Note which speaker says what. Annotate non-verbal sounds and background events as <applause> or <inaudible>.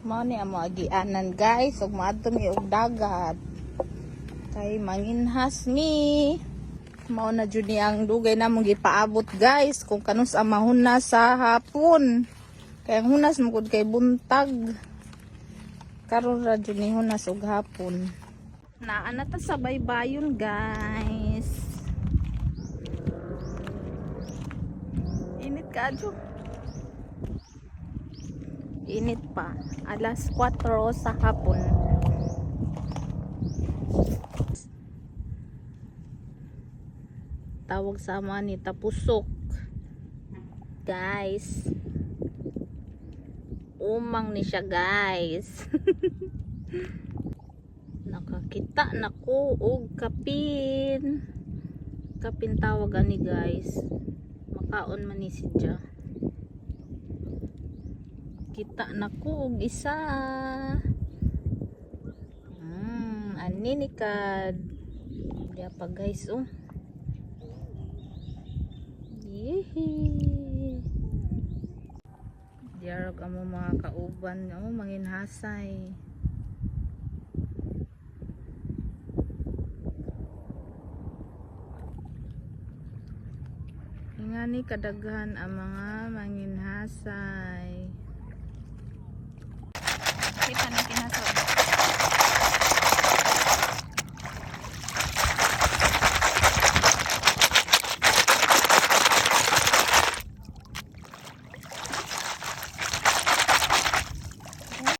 Speaker 1: Mao ni amo agianan guys, ug maadto mi og dagat. Kay manginhas mi. Mao na jud ni ang dugay na mong gipaabot guys kung kanus ang mahuna sa hapon. Kay hunas mo kay buntag. Karon ra jud ni hunas og hapon. Naa na ta sa baybayon guys. Init ka adyo. Init pa. Alas 4 sa hapon. Tawag sa ama ni Tapusok. Guys. Umang ni siya guys. <laughs> Nakakita na ko og kapin. Kapin tawag ani guys. Makaon man ni siya kita na og isa mm, ani ni kad diya pa guys oh Yehey. Diarag amo mga kauban amo manginhasay Ingani kadaghan ang mga manginhasay. 黑盘的给他走